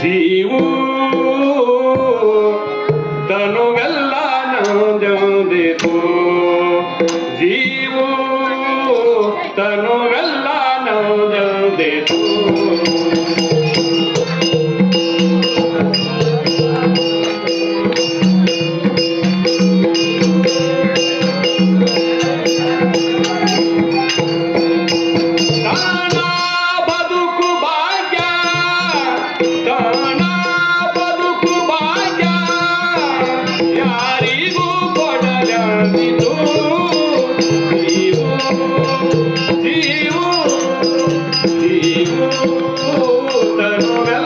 ಜೀವು ತನುವೆಲ್ಲ ನೊಂದಿತು ಜೀವು ತನುವೆಲ್ಲ ನೊಂದಿತು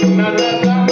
Nada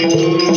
Thank you.